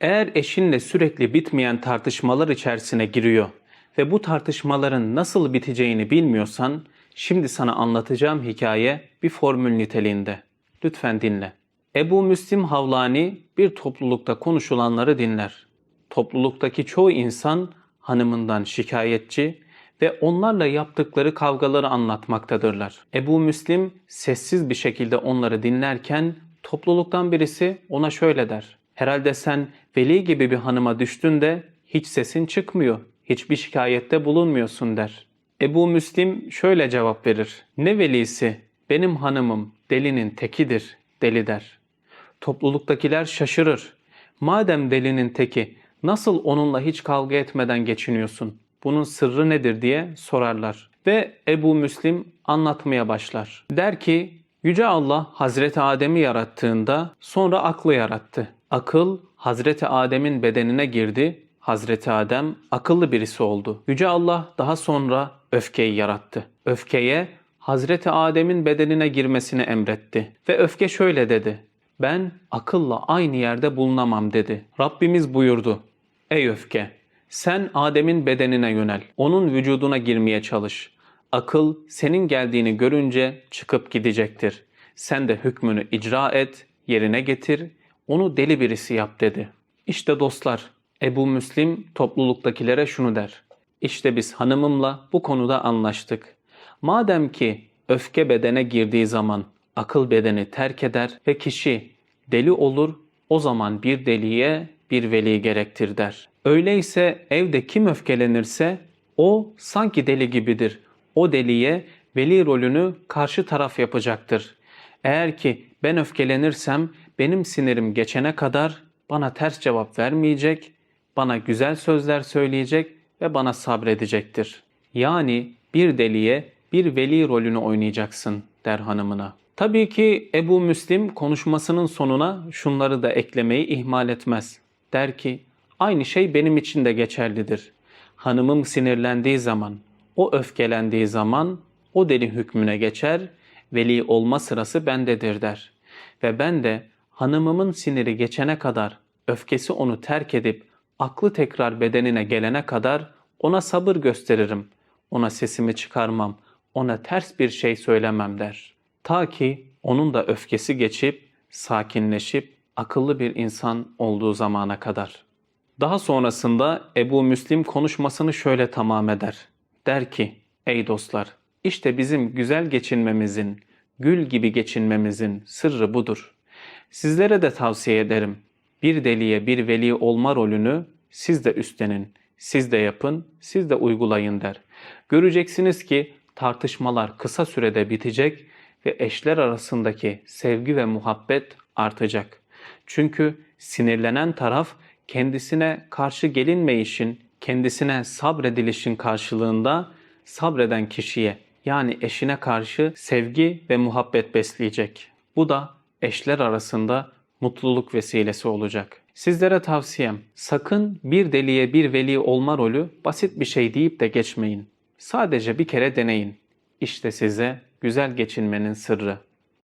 Eğer eşinle sürekli bitmeyen tartışmalar içerisine giriyor ve bu tartışmaların nasıl biteceğini bilmiyorsan, şimdi sana anlatacağım hikaye bir formül niteliğinde. Lütfen dinle. Ebu Müslim Havlani bir toplulukta konuşulanları dinler. Topluluktaki çoğu insan hanımından şikayetçi ve onlarla yaptıkları kavgaları anlatmaktadırlar. Ebu Müslim sessiz bir şekilde onları dinlerken topluluktan birisi ona şöyle der. Herhalde sen veli gibi bir hanıma düştün de hiç sesin çıkmıyor, hiçbir şikayette bulunmuyorsun der. Ebu Müslim şöyle cevap verir. Ne velisi? Benim hanımım delinin tekidir, deli der. Topluluktakiler şaşırır. Madem delinin teki nasıl onunla hiç kavga etmeden geçiniyorsun? Bunun sırrı nedir diye sorarlar. Ve Ebu Müslim anlatmaya başlar. Der ki Yüce Allah Hazreti Adem'i yarattığında sonra aklı yarattı. Akıl Hazreti Adem'in bedenine girdi. Hazreti Adem akıllı birisi oldu. Yüce Allah daha sonra öfkeyi yarattı. Öfkeye Hazreti Adem'in bedenine girmesini emretti. Ve öfke şöyle dedi. Ben akılla aynı yerde bulunamam dedi. Rabbimiz buyurdu. Ey öfke! Sen Adem'in bedenine yönel. Onun vücuduna girmeye çalış. Akıl senin geldiğini görünce çıkıp gidecektir. Sen de hükmünü icra et, yerine getir, onu deli birisi yap dedi. İşte dostlar, Ebu Müslim topluluktakilere şunu der. İşte biz hanımımla bu konuda anlaştık. Madem ki öfke bedene girdiği zaman akıl bedeni terk eder ve kişi deli olur, o zaman bir deliye bir veli gerektir der. Öyleyse evde kim öfkelenirse o sanki deli gibidir. O deliye veli rolünü karşı taraf yapacaktır. Eğer ki ben öfkelenirsem benim sinirim geçene kadar bana ters cevap vermeyecek, bana güzel sözler söyleyecek ve bana sabredecektir. Yani bir deliye bir veli rolünü oynayacaksın der hanımına. Tabii ki Ebu Müslim konuşmasının sonuna şunları da eklemeyi ihmal etmez. Der ki aynı şey benim için de geçerlidir. Hanımım sinirlendiği zaman, o öfkelendiği zaman o deli hükmüne geçer, veli olma sırası bendedir der. Ve ben de hanımımın siniri geçene kadar, öfkesi onu terk edip aklı tekrar bedenine gelene kadar ona sabır gösteririm. Ona sesimi çıkarmam, ona ters bir şey söylemem der. Ta ki onun da öfkesi geçip, sakinleşip, akıllı bir insan olduğu zamana kadar. Daha sonrasında Ebu Müslim konuşmasını şöyle tamam eder. Der ki, ey dostlar, işte bizim güzel geçinmemizin, gül gibi geçinmemizin sırrı budur. Sizlere de tavsiye ederim. Bir deliye bir veli olma rolünü siz de üstlenin, siz de yapın, siz de uygulayın der. Göreceksiniz ki tartışmalar kısa sürede bitecek ve eşler arasındaki sevgi ve muhabbet artacak. Çünkü sinirlenen taraf kendisine karşı gelinmeyişin, kendisine sabredilişin karşılığında sabreden kişiye yani eşine karşı sevgi ve muhabbet besleyecek. Bu da eşler arasında mutluluk vesilesi olacak. Sizlere tavsiyem sakın bir deliye bir veli olma rolü basit bir şey deyip de geçmeyin. Sadece bir kere deneyin. İşte size güzel geçinmenin sırrı.